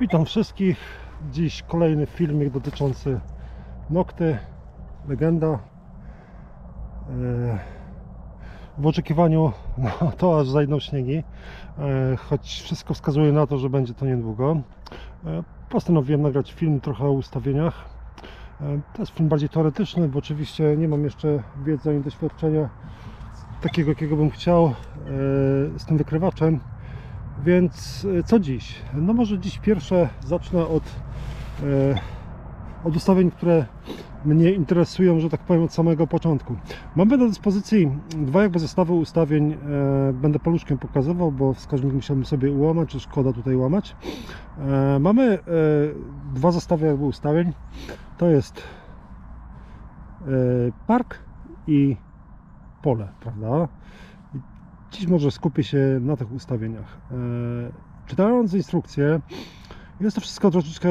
Witam wszystkich. Dziś kolejny filmik dotyczący Nokty, legenda. E, W oczekiwaniu na to, aż zajdą śniegi, e, choć wszystko wskazuje na to, że będzie to niedługo. E, Postanowiłem nagrać film trochę o ustawieniach. To jest film bardziej teoretyczny, bo oczywiście nie mam jeszcze wiedzy ani doświadczenia takiego, jakiego bym chciał z tym wykrywaczem. Więc e, co dziś? No może dziś pierwsze zacznę od, e, od ustawień, które mnie interesują, że tak powiem, od samego początku. Mamy do dyspozycji dwa jakby zestawy ustawień. E, będę paluszkiem pokazywał, bo wskaźnik musiałbym sobie ułamać, czy szkoda tutaj łamać. Mamy dwa zestawy jakby ustawień. To jest park i pole, prawda? Dziś może skupię się na tych ustawieniach. E, czytając instrukcję, jest to wszystko troszeczkę,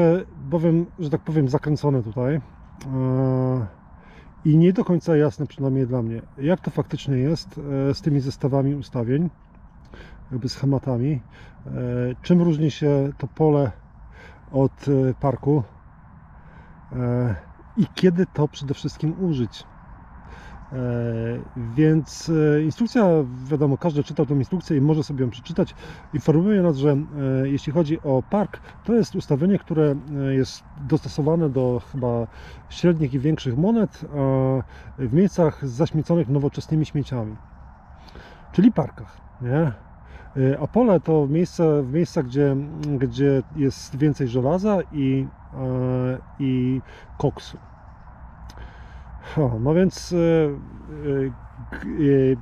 bowiem, że tak powiem, zakręcone tutaj. E, I nie do końca jasne, przynajmniej dla mnie, jak to faktycznie jest e, z tymi zestawami ustawień, jakby schematami. Czym różni się to pole od parku i kiedy to przede wszystkim użyć. E, Więc e, instrukcja, wiadomo, każdy czytał tę instrukcję i może sobie ją przeczytać. Informuje nas, że e, jeśli chodzi o park, to jest ustawienie, które jest dostosowane do chyba średnich i większych monet w miejscach zaśmieconych nowoczesnymi śmieciami, czyli parkach. Nie? A pole to miejsce, w miejscach, gdzie, gdzie jest więcej żelaza i, i koksu. No więc g- e,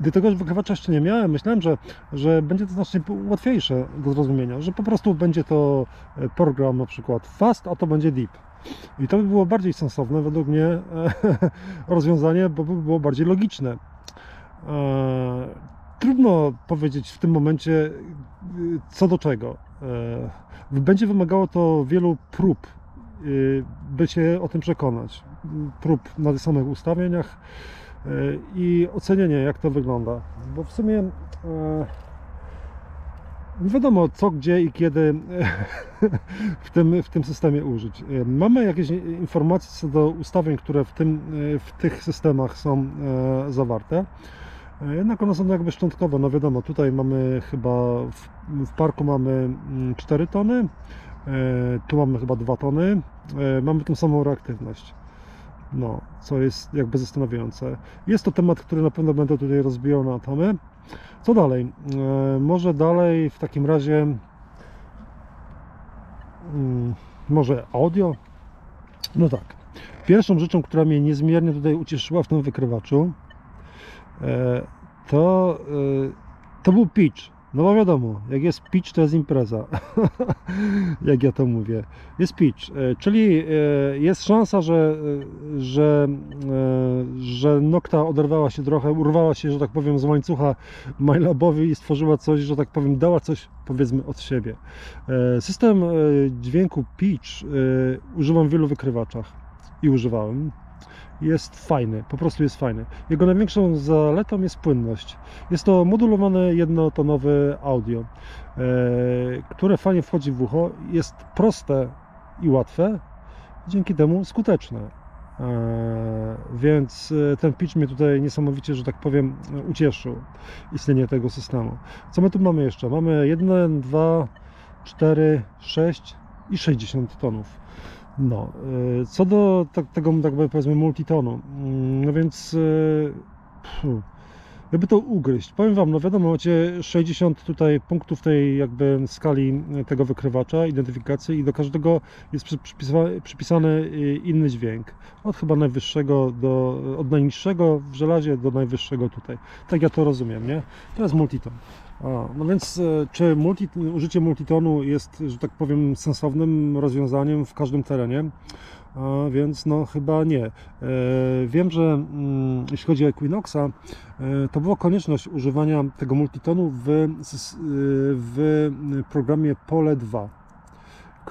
gdy tego wykrywacza jeszcze nie miałem, myślałem, że, że będzie to znacznie łatwiejsze do zrozumienia, że po prostu będzie to program na przykład fast, a to będzie deep. I to by było bardziej sensowne według mnie rozwiązanie, bo by było bardziej logiczne. Trudno powiedzieć w tym momencie co do czego. Będzie wymagało to wielu prób, by się o tym przekonać. Prób na samych ustawieniach e, i ocenienie, jak to wygląda. Bo w sumie e, nie wiadomo co, gdzie i kiedy w tym, w tym systemie użyć. Mamy jakieś informacje co do ustawień, które w, tym, w tych systemach są zawarte. Jednak one są jakby szczątkowe. No wiadomo, tutaj mamy chyba w, w parku mamy mm, 4 tony, e, tu mamy chyba 2 tony, e, mamy tą samą reaktywność. No, co jest jakby zastanawiające. Jest to temat, który na pewno będę tutaj rozbijał na atomy. Co dalej? E, Może dalej w takim razie mm, może audio? No tak. Pierwszą rzeczą, która mnie niezmiernie tutaj ucieszyła w tym wykrywaczu, e, to, e, to był pitch. No bo wiadomo, jak jest pitch, to jest impreza. jak ja to mówię. Jest pitch, e, czyli e, jest szansa, że, e, że, że Nokta oderwała się trochę, urwała się, że tak powiem, z łańcucha MyLabowi i stworzyła coś, że tak powiem, dała coś, powiedzmy, od siebie. System dźwięku pitch używam w wielu wykrywaczach i używałem jest fajny, po prostu jest fajny. Jego największą zaletą jest płynność. Jest to modulowane jednotonowe audio, e, które fajnie wchodzi w ucho, jest proste i łatwe, dzięki temu skuteczne. E, Więc e, ten pitch mnie tutaj niesamowicie, że tak powiem, ucieszył istnienie tego systemu. Co my tu mamy jeszcze? Mamy 1, 2, 4, 6 i 60 tonów. No, y, co do tak, tego, tak powiedzmy, multitonu, mm, no więc y, pfu, jakby to ugryźć, powiem Wam, no wiadomo, macie 60 tutaj punktów tej jakby skali tego wykrywacza, identyfikacji i do każdego jest przypisany y, inny dźwięk, od chyba najwyższego do, od najniższego w żelazie do najwyższego tutaj, tak ja to rozumiem, nie? To jest multiton. A, no więc e, czy multi, użycie multitonu jest, że tak powiem, sensownym rozwiązaniem w każdym terenie? A więc no chyba nie. E, wiem, że mm, jeśli chodzi o Equinoxa, e, to była konieczność używania tego multitonu w, s- w programie Pole 2,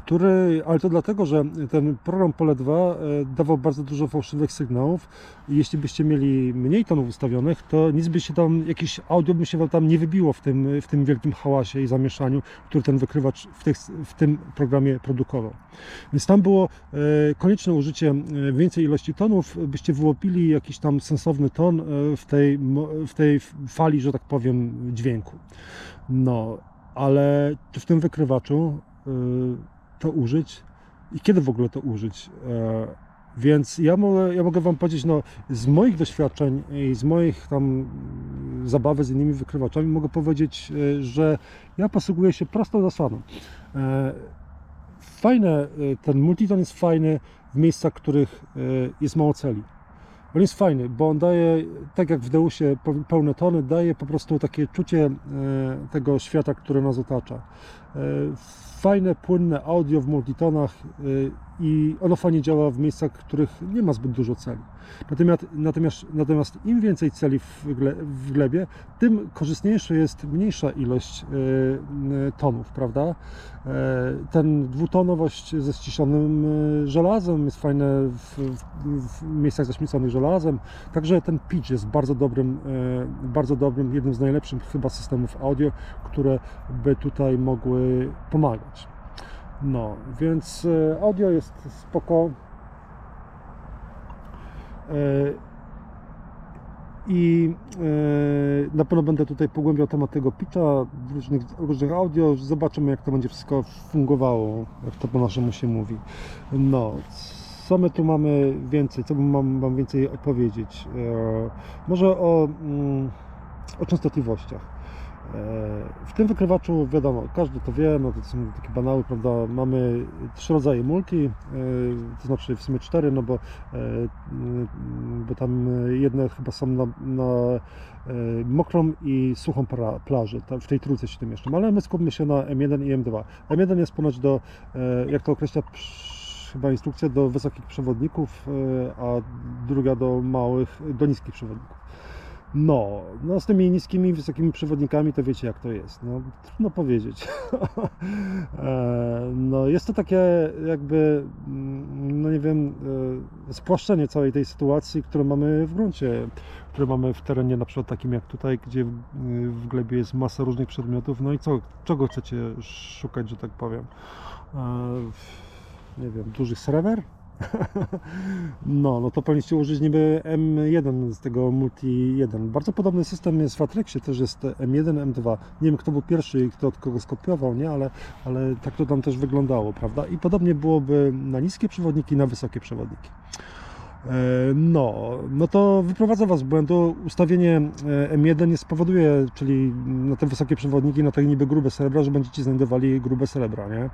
który, ale to dlatego, że ten program Pole 2 e, dawał bardzo dużo fałszywych sygnałów i jeśli byście mieli mniej tonów ustawionych, to nic by się tam, jakieś audio by się tam nie wybiło w tym, w tym wielkim hałasie i zamieszaniu, który ten wykrywacz w, tych, w tym programie produkował. Więc tam było e, konieczne użycie e, więcej ilości tonów, byście wyłopili jakiś tam sensowny ton w tej, w tej fali, że tak powiem, dźwięku. No, ale w tym wykrywaczu to użyć i kiedy w ogóle to użyć? E, Więc ja mogę, ja mogę Wam powiedzieć, no, z moich doświadczeń i z moich tam mm, zabawy z innymi wykrywaczami, mogę powiedzieć, e, że ja posługuję się prostą zasadą. E, Fajne, ten multiton jest fajny w miejscach, w których jest mało celi. On jest fajny, bo on daje, tak jak w Deusie, pe- pełne tony, daje po prostu takie czucie tego świata, który nas otacza. E, Fajne, płynne audio w multitonach e, i ono fajnie działa w miejscach, w których nie ma zbyt dużo celi. Natomiast, natomiast, natomiast im więcej celi w, gle, w glebie, tym korzystniejsza jest mniejsza ilość e, tonów, prawda? Ten dwutonowość ze ściszonym żelazem jest fajne w, w, miejscach zaśmieconych żelazem. Także ten pitch jest bardzo dobrym, bardzo dobrym, jednym z najlepszych chyba systemów audio, które by tutaj mogły pomagać. No, więc e, audio jest spoko. E, I e, na pewno będę tutaj pogłębiał temat tego pitcha, różnych, różnych audio. Zobaczymy, jak to będzie wszystko fungowało, jak to po naszemu się mówi. No, co my tu mamy więcej? Co mam, więcej opowiedzieć? Może o, mm, o częstotliwościach. E, W tym wykrywaczu wiadomo, każdy to wie, no to są takie banały, prawda? Mamy trzy rodzaje multi, e, to znaczy w sumie cztery, no bo, e, mm, bo tam jedne chyba są na, na mokrą i suchą plażę, w tej trójce się tym mieszczą, ale my skupmy się na M1 i M2. M1 jest ponoć do, jak to określa chyba instrukcja, do wysokich przewodników, a druga do małych, do niskich przewodników. No, no z tymi niskimi, wysokimi przewodnikami to wiecie jak to jest. No, trudno powiedzieć. E, no, jest to takie jakby, mm, no nie wiem, e, spłaszczenie całej tej sytuacji, którą mamy w gruncie, które mamy w terenie na przykład takim jak tutaj, gdzie w, w glebie jest masa różnych przedmiotów. No i co, czego chcecie szukać, że tak powiem? E, nie wiem, dużych sreber? No, no to powinniście użyć niby M1 z tego Multi 1. Bardzo podobny system jest w Atrexie, też jest M1, M2. Nie wiem kto był pierwszy i kto od kogo skopiował, nie? Ale, ale tak to tam też wyglądało, prawda? I podobnie byłoby na niskie przewodniki, na wysokie przewodniki. E, No, no to wyprowadza Was z błędu. Ustawienie e, M1 nie spowoduje, czyli na te wysokie przewodniki, na te niby grube srebra, że będziecie znajdowali grube srebra, nie?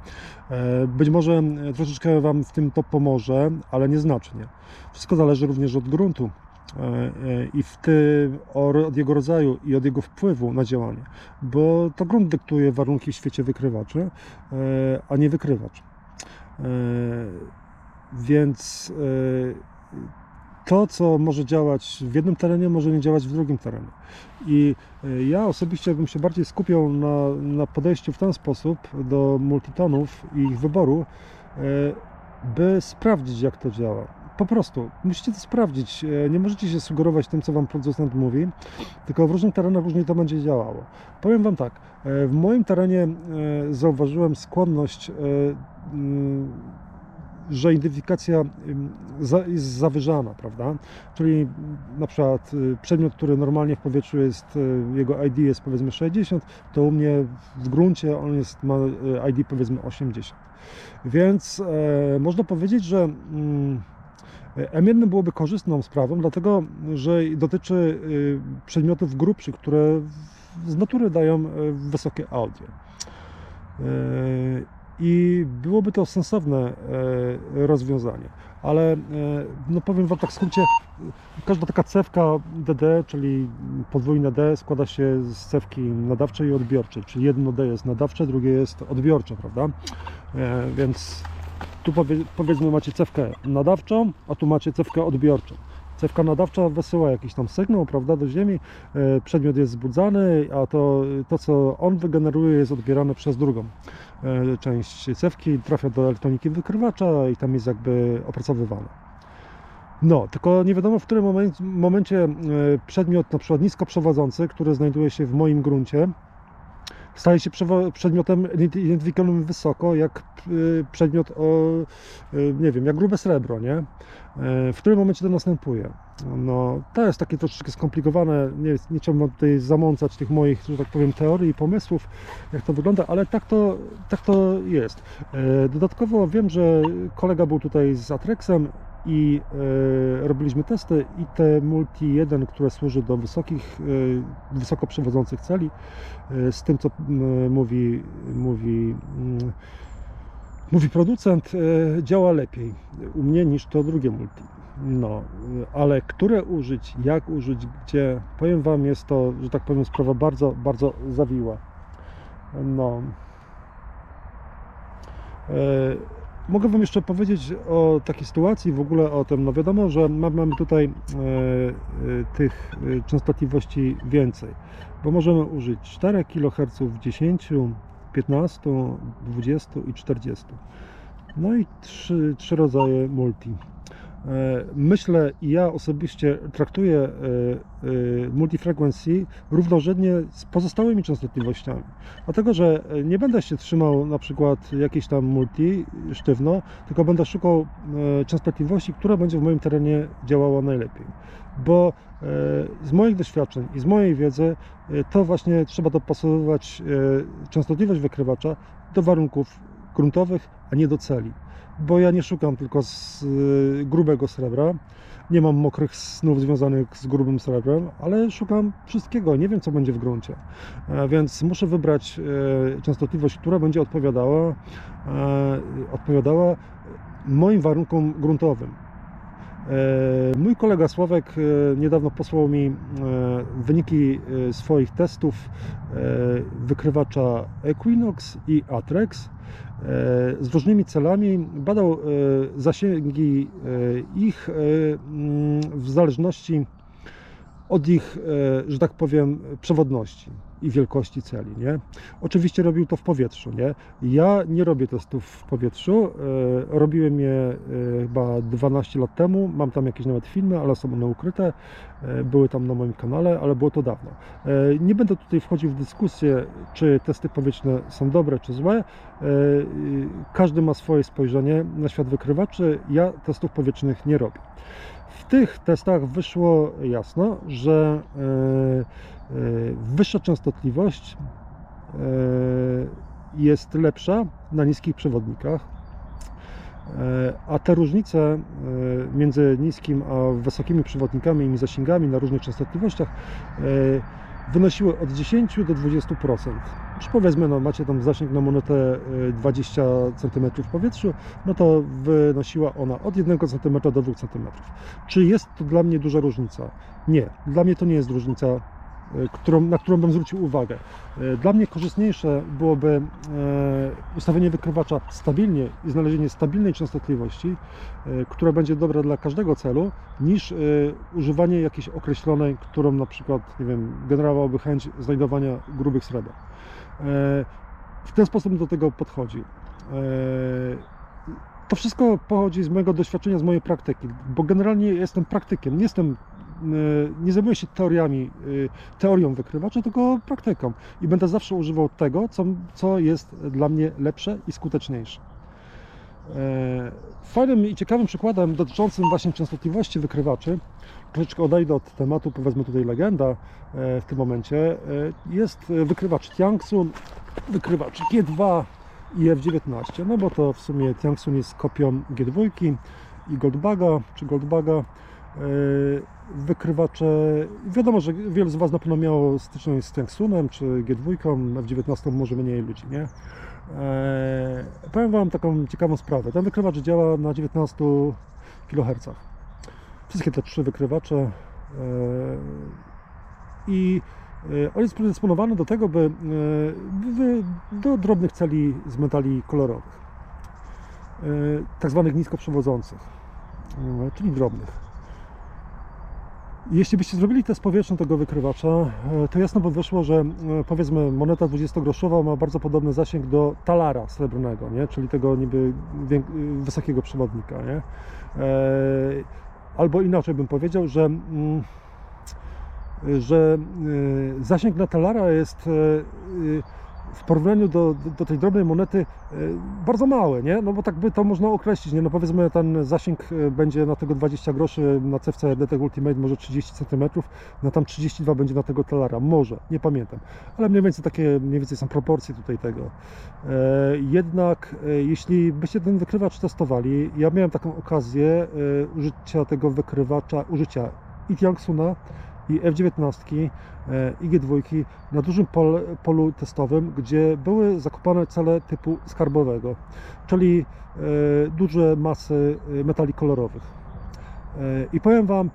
E, Być może troszeczkę Wam w tym to pomoże, ale nieznacznie. Wszystko zależy również od gruntu i w tym, od jego rodzaju i od jego wpływu na działanie, bo to grunt dyktuje warunki w świecie wykrywaczy, a nie wykrywacz. Więc to, co może działać w jednym terenie, może nie działać w drugim terenie. I e, ja osobiście bym się bardziej skupiał na, na podejściu w ten sposób do multitonów i ich wyboru, e, by sprawdzić, jak to działa. Po prostu musicie to sprawdzić. E, Nie możecie się sugerować tym, co Wam producent mówi, tylko w różnych terenach różnie to będzie działało. Powiem Wam tak, w moim terenie zauważyłem skłonność, że identyfikacja jest zawyżana, prawda? Czyli na przykład y, przedmiot, który normalnie w powietrzu jest, y, jego ID jest powiedzmy 60, to u mnie w gruncie on jest, ma y, ID powiedzmy 80. Więc e, można powiedzieć, że mm, M1 byłoby korzystną sprawą, dlatego że dotyczy przedmiotów grubszych, które z natury dają wysokie audio. I byłoby to sensowne y, rozwiązanie. Ale y, no powiem Wam tak w skrócie, każda taka cewka DD, czyli podwójne D, składa się z cewki nadawczej i odbiorczej. Czyli jedno D jest nadawcze, drugie jest odbiorcze, prawda? E, Więc tu powie, powiedzmy macie cewkę nadawczą, a tu macie cewkę odbiorczą. Cewka nadawcza wysyła jakiś tam sygnał, prawda, do Ziemi, e, przedmiot jest zbudzany, a to, to co on wygeneruje jest odbierane przez drugą e, część cewki trafia do elektroniki wykrywacza i tam jest jakby opracowywana. No, tylko nie wiadomo w którym momencie, momencie e, przedmiot, na przykład niskoprzewodzący, który znajduje się w moim gruncie, staje się przedmiotem identyfikowalnym wysoko, jak y, przedmiot o, y, nie wiem, jak grube srebro, nie? E, W którym momencie to następuje? No, to jest takie troszeczkę skomplikowane, nie, nie chciałbym tutaj zamącać tych moich, że tak powiem, teorii i pomysłów, jak to wygląda, ale tak to, tak to jest. Dodatkowo wiem, że kolega był tutaj z Atrexem i e, robiliśmy testy i te Multi 1, które służy do wysokich, e, wysoko przewodzących celi, e, z tym co mówi, mówi, mówi producent, działa lepiej u mnie niż to drugie Multi. No, ale które użyć, jak użyć, gdzie, powiem Wam, jest to, że tak powiem, sprawa bardzo, bardzo zawiła. No. Mogę Wam jeszcze powiedzieć o takiej sytuacji, w ogóle o tym, no wiadomo, że ma- mamy tutaj e, e, tych e, częstotliwości więcej, bo możemy użyć 4 kHz, 10, 15, 20 i 40. No i trzy, trzy rodzaje multi. E, Myślę i ja osobiście traktuję e, e, multifrequency równorzędnie z pozostałymi częstotliwościami. Dlatego, że nie będę się trzymał na przykład jakiejś tam multi sztywno, tylko będę szukał częstotliwości, która będzie w moim terenie działała najlepiej. Bo z moich doświadczeń i z mojej wiedzy to właśnie trzeba dopasowywać częstotliwość wykrywacza do warunków gruntowych, a nie do celi bo ja nie szukam tylko z y, grubego srebra. Nie mam mokrych snów związanych z grubym srebrem, ale szukam wszystkiego. Nie wiem, co będzie w gruncie. E, Więc muszę wybrać e, częstotliwość, która będzie odpowiadała, e, odpowiadała moim warunkom gruntowym. E, Mój kolega Sławek e, niedawno posłał mi e, wyniki swoich testów wykrywacza Equinox i Atrex z różnymi celami. Badał zasięgi ich w zależności od ich, e, że tak powiem, przewodności i wielkości celi, nie? Oczywiście robił to w powietrzu, nie? Ja nie robię testów w powietrzu, e, robiłem je e, chyba 12 lat temu, mam tam jakieś nawet filmy, ale są one ukryte, były tam na moim kanale, ale było to dawno. Nie będę tutaj wchodził w dyskusję, czy testy powietrzne są dobre, czy złe. Każdy ma swoje spojrzenie na świat wykrywaczy, ja testów powietrznych nie robię. Tych testach wyszło jasno, że e, e, wyższa częstotliwość e, jest lepsza na niskich przewodnikach, a te różnice między niskim a wysokimi przewodnikami i zasięgami na różnych częstotliwościach wynosiły od 10 do 20%. Już powiedzmy, no, macie tam zasięg na monetę e, 20 cm w powietrzu, no to wynosiła ona od 1 cm do 2 cm. Czy jest to dla mnie duża różnica? Nie, dla mnie to nie jest różnica, którą, na którą bym zwrócił uwagę. E, Dla mnie korzystniejsze byłoby e, ustawienie wykrywacza stabilnie i znalezienie stabilnej częstotliwości, e, która będzie dobra dla każdego celu, niż e, używanie jakiejś określonej, którą na przykład, nie wiem, generowałaby chęć znajdowania grubych sreber. E, W ten sposób do tego podchodzi. E, To wszystko pochodzi z mojego doświadczenia, z mojej praktyki, bo generalnie jestem praktykiem, nie jestem e, nie zajmuję się teoriami, e, teorią wykrywacza, tylko praktyką i będę zawsze używał tego, co, co jest dla mnie lepsze i skuteczniejsze. E, Fajnym i ciekawym przykładem dotyczącym właśnie częstotliwości wykrywaczy, troszeczkę odejdę od tematu, powiedzmy tutaj legenda w tym momencie, jest wykrywacz Tiangsun, wykrywacz G2 i F19, no bo to w sumie Tiangsun jest kopią G2 i Goldbaga, czy Goldbaga. E, Wykrywacze, wiadomo, że wielu z Was na pewno miało styczność z Tiangsunem, czy G2, F19 może mniej ludzi, nie? Eee, powiem Wam taką ciekawą sprawę. Ten wykrywacz działa na 19 kHz. Wszystkie te trzy wykrywacze eee, i e, on jest predysponowany do tego, by e, do drobnych celi z metali kolorowych, e, tak zwanych nisko przewodzących, e, czyli drobnych. Jeśli byście zrobili test powietrzny tego wykrywacza, e, to jasno by wyszło, że e, powiedzmy moneta 20-groszowa ma bardzo podobny zasięg do talara srebrnego, nie? czyli tego niby wię- wysokiego przewodnika. Nie? E, Albo inaczej bym powiedział, że, mm, że e, zasięg na talara jest e, e, w porównaniu do, do, tej drobnej monety e, bardzo mały, nie? No bo tak by to można określić, nie? No powiedzmy ten zasięg e, będzie na tego 20 groszy, na cewce DTEC Ultimate może 30 cm, na tam 32 będzie na tego talara, może, nie pamiętam, ale mniej więcej takie, mniej więcej są proporcje tutaj tego. E, jednak jeśli byście ten wykrywacz testowali, ja miałem taką okazję użycia tego wykrywacza, użycia i Tiangsuna i F19 e, i G2 na dużym pol, polu testowym, gdzie były zakopane cele typu skarbowego, czyli e, duże masy e, metali kolorowych. I powiem Wam,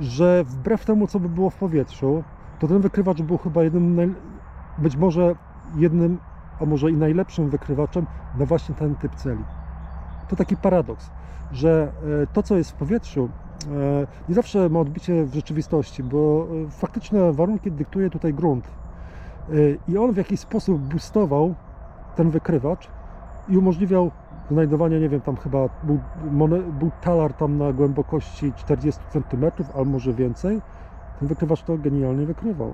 że wbrew temu, co by było w powietrzu, to ten wykrywacz był chyba jednym, być może jednym, a może i najlepszym wykrywaczem na właśnie ten typ celi. To taki paradoks, że to, co jest w powietrzu, nie zawsze ma odbicie w rzeczywistości, bo e, faktyczne warunki dyktuje tutaj grunt. E, I on w jakiś sposób boostował ten wykrywacz i umożliwiał znajdowanie, nie wiem, tam chyba był, był talar tam na głębokości 40 cm, albo może więcej. Ten wykrywacz to genialnie wykrywał.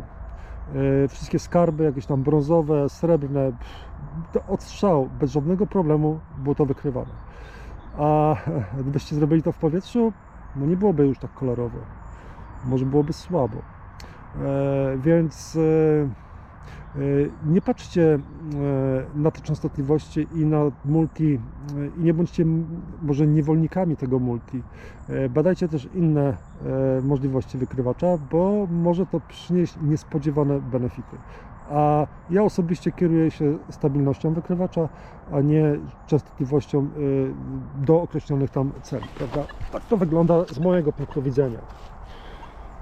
E, Wszystkie skarby, jakieś tam brązowe, srebrne, odstrzał, bez żadnego problemu było to wykrywane. A gdybyście zrobili to w powietrzu, no nie byłoby już tak kolorowo. Może byłoby słabo. E, więc e, e, nie patrzcie e, na te częstotliwości i na multi e, i nie bądźcie może niewolnikami tego multi. E, Badajcie też inne możliwości wykrywacza, bo może to przynieść niespodziewane benefity. A ja osobiście kieruję się stabilnością wykrywacza, a nie częstotliwością y, do określonych tam celi, prawda? Tak to wygląda z mojego punktu widzenia.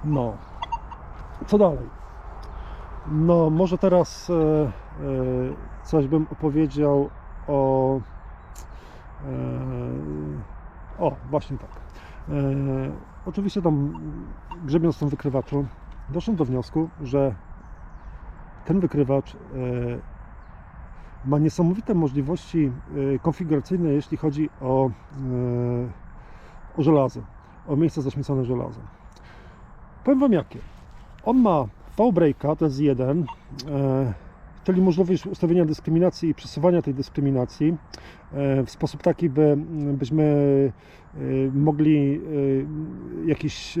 No. Co dalej? No, może teraz e, e, coś bym opowiedział o. O, właśnie tak. Oczywiście tam grzebiąc w tym wykrywaczu, doszedłem do wniosku, że ten wykrywacz e, ma niesamowite możliwości e, konfiguracyjne, jeśli chodzi o, e, o żelazo, o miejsce zaśmiecone żelazem. Powiem Wam jakie. On ma V-breaka, to jest jeden, czyli możliwość ustawienia dyskryminacji i przesuwania tej dyskryminacji e, w sposób taki, by, byśmy e, mogli e, jakiś,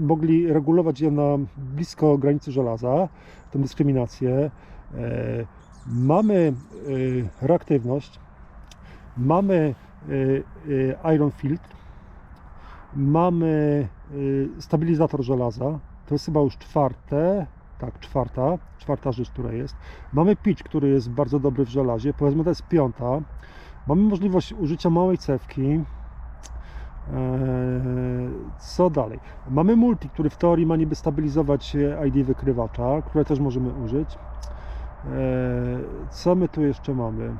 mogli regulować je na blisko granicy żelaza, tę dyskryminację. Mamy reaktywność, mamy iron filtr, mamy stabilizator żelaza, to jest chyba już czwarte, tak, czwarta, czwarta rzecz, która jest. Mamy pitch, który jest bardzo dobry w żelazie, powiedzmy to jest piąta. Mamy możliwość użycia małej cewki. Eee, Co dalej? Mamy multi, który w teorii ma niby stabilizować e, ID wykrywacza, które też możemy użyć. Eee, Co my tu jeszcze mamy?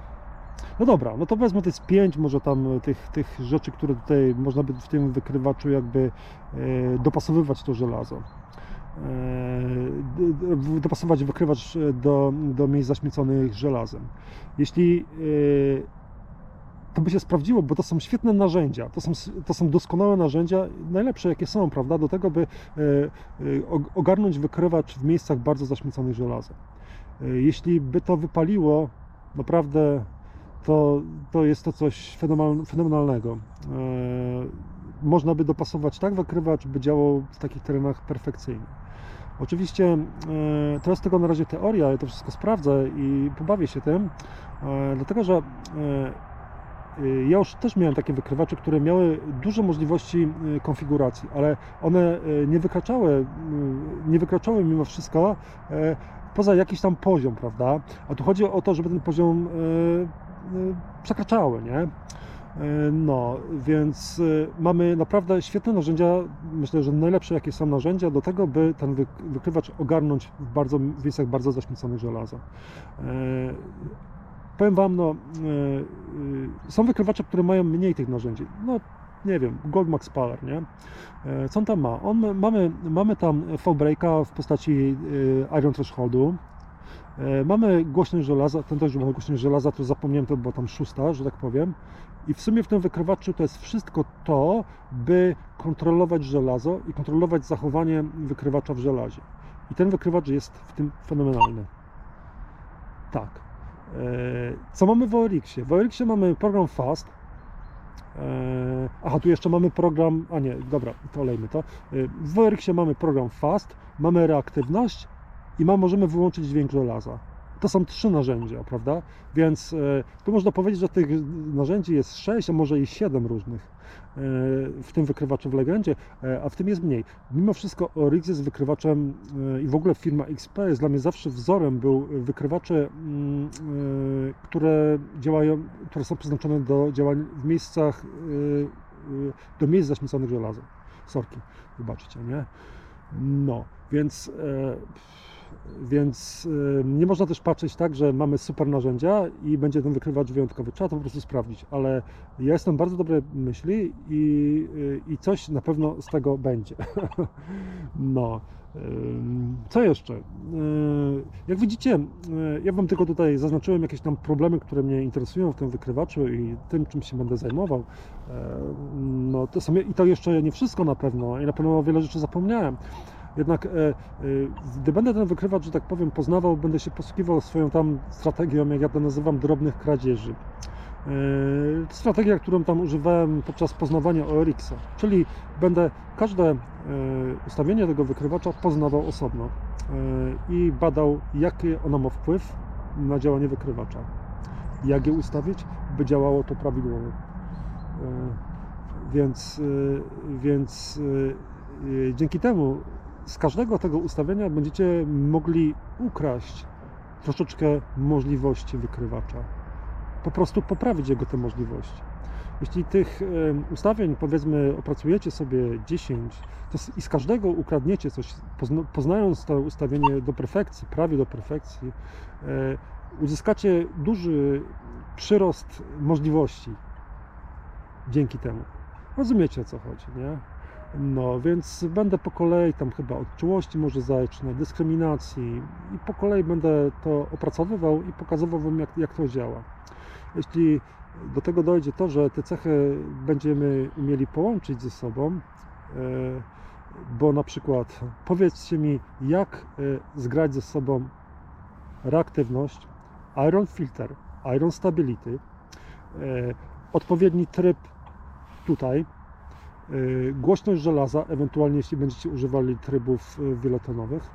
No dobra, no to wezmę jest pięć może tam tych, tych rzeczy, które tutaj można by w tym wykrywaczu jakby e, dopasowywać to żelazo. E, dopasować wykrywacz e, do, do miejsc zaśmieconych żelazem. Jeśli e, to by się sprawdziło, bo to są świetne narzędzia, to są, to są doskonałe narzędzia, najlepsze jakie są, prawda, do tego, by og- ogarnąć wykrywacz w miejscach bardzo zaśmieconych żelazem. Jeśli by to wypaliło, naprawdę to, to jest to coś fenomenal- fenomenalnego. Można by dopasować tak wykrywacz, by działał w takich terenach perfekcyjnie. Oczywiście to jest tylko na razie teoria, ja to wszystko sprawdzę i pobawię się tym, e, dlatego że e, e, ja już też miałem takie wykrywacze, które miały duże możliwości konfiguracji, ale one nie wykraczały, nie wykraczały mimo wszystko poza jakiś tam poziom, prawda? A tu chodzi o to, żeby ten poziom przekraczały, nie? E, No, więc e, mamy naprawdę świetne narzędzia, myślę, że najlepsze jakie są narzędzia do tego, by ten wy- wykrywacz ogarnąć w, bardzo, w miejscach bardzo zaśmieconych żelazem. E, Powiem Wam, no, są wykrywacze, które mają mniej tych narzędzi. No, nie wiem, Gold Max Power, nie? Co on tam ma? On, mamy, mamy tam V-breaka w postaci Iron Thresholdu, Mamy głośność żelaza, ten też ma głośność żelaza, to zapomniałem, to była tam szósta, że tak powiem. I w sumie w tym wykrywaczu to jest wszystko to, by kontrolować żelazo i kontrolować zachowanie wykrywacza w żelazie. I ten wykrywacz jest w tym fenomenalny. Tak. E, Co mamy w ORX-ie? W ORX-ie mamy program Fast. E, Aha, tu jeszcze mamy program. A nie, dobra, to olejmy to. E, W ORX-ie mamy program Fast, mamy reaktywność i ma, możemy wyłączyć dźwięk żelaza. To są trzy narzędzia, prawda? Więc e, tu można powiedzieć, że tych narzędzi jest sześć, a może i siedem różnych e, w tym wykrywaczu w Legendzie, e, a w tym jest mniej. Mimo wszystko Oryx jest wykrywaczem i w ogóle firma XP jest dla mnie zawsze wzorem, był wykrywacze, mm, które działają, które są przeznaczone do działań w miejscach, do miejsc zaśmieconych żelazem. Sorki, wybaczcie, nie? No, więc, e, więc e, nie można też patrzeć tak, że mamy super narzędzia i będzie ten wykrywacz wyjątkowy. Trzeba to po prostu sprawdzić, ale ja jestem bardzo dobrej myśli i, e, i coś na pewno z tego będzie. No. Co jeszcze? Yy, Jak widzicie, ja Wam tylko tutaj zaznaczyłem jakieś tam problemy, które mnie interesują w tym wykrywaczu i tym, czym się będę zajmował. No, to są, I to jeszcze nie wszystko na pewno, i na pewno o wiele rzeczy zapomniałem. Jednak e, e, gdy będę ten wykrywacz, że tak powiem, poznawał, będę się posługiwał swoją tam strategią, jak ja to nazywam, drobnych kradzieży. E, Strategia, którą tam używałem podczas poznawania ORX-a, czyli będę każde ustawienie tego wykrywacza poznawał osobno i badał, jaki ono ma wpływ na działanie wykrywacza. Jak je ustawić, by działało to prawidłowo. Więc, więc dzięki temu z każdego tego ustawienia będziecie mogli ukraść troszeczkę możliwości wykrywacza. Po prostu poprawić jego te możliwości. Jeśli tych ustawień, powiedzmy, opracujecie sobie 10 to z, i z każdego ukradniecie coś, pozna, poznając to ustawienie do perfekcji, prawie do perfekcji, e, uzyskacie duży przyrost możliwości dzięki temu. Rozumiecie o co chodzi, nie? No, więc będę po kolei tam chyba od czułości może zacznę, dyskryminacji i po kolei będę to opracowywał i pokazywał Wam jak, jak to działa. Jeśli do tego dojdzie to, że te cechy będziemy umieli połączyć ze sobą, e, bo na przykład powiedzcie mi, jak e, zgrać ze sobą reaktywność, iron filter, iron stability, e, odpowiedni tryb tutaj, głośność żelaza, ewentualnie jeśli będziecie używali trybów y, wielotonowych,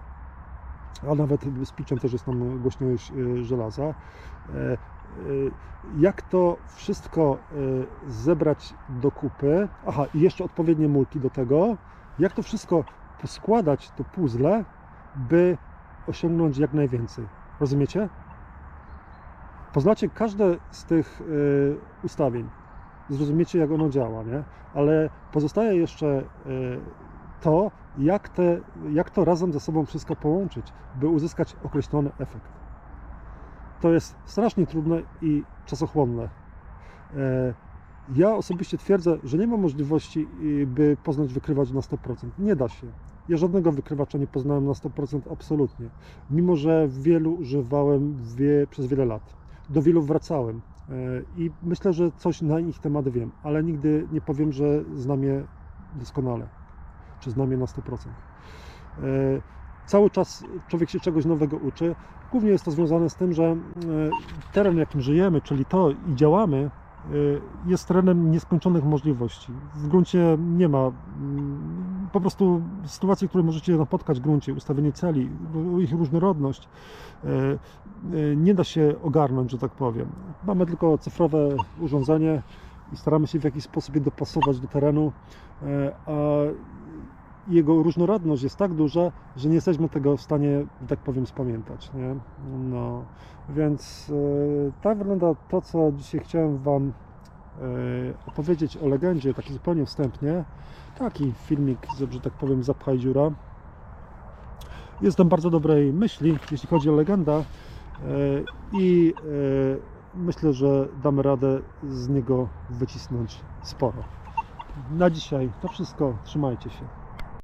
a nawet z pitchem też jest tam głośność żelaza. E, y, Jak to wszystko zebrać do kupy? Aha, i jeszcze odpowiednie multi do tego. Jak to wszystko poskładać, to puzzle, by osiągnąć jak najwięcej. Rozumiecie? Poznacie każde z tych y, zrozumiecie, jak ono działa, nie? Ale pozostaje jeszcze e, to, jak, te, jak to razem ze sobą wszystko połączyć, by uzyskać określony efekt. To jest strasznie trudne i czasochłonne. E, Ja osobiście twierdzę, że nie ma możliwości, y, by poznać wykrywacz na 100%. Nie da się. Ja żadnego wykrywacza nie poznałem na 100% absolutnie. Mimo, że wielu używałem wie, przez wiele lat. Do wielu wracałem. I myślę, że coś na ich temat wiem, ale nigdy nie powiem, że znam je doskonale, czy znam je na 100%. E, Cały czas człowiek się czegoś nowego uczy. Głównie jest to związane z tym, że e, teren, jakim żyjemy, czyli to i działamy, e, jest terenem nieskończonych możliwości. W gruncie nie ma mm, po prostu sytuacji, które możecie napotkać w gruncie, ustawienie celi, ich różnorodność, e, e, nie da się ogarnąć, że tak powiem. Mamy tylko cyfrowe urządzenie i staramy się w jakiś sposób je dopasować do terenu, e, a jego różnorodność jest tak duża, że nie jesteśmy tego w stanie, tak powiem, spamiętać. Nie? No, więc tak wygląda to, co dzisiaj chciałem Wam opowiedzieć o legendzie, taki zupełnie wstępnie. Taki filmik, że tak powiem, zapchaj dziura. Jestem bardzo dobrej myśli, jeśli chodzi o legendę e, i e, myślę, że damy radę z niego wycisnąć sporo. na dzisiaj to wszystko. Trzymajcie się.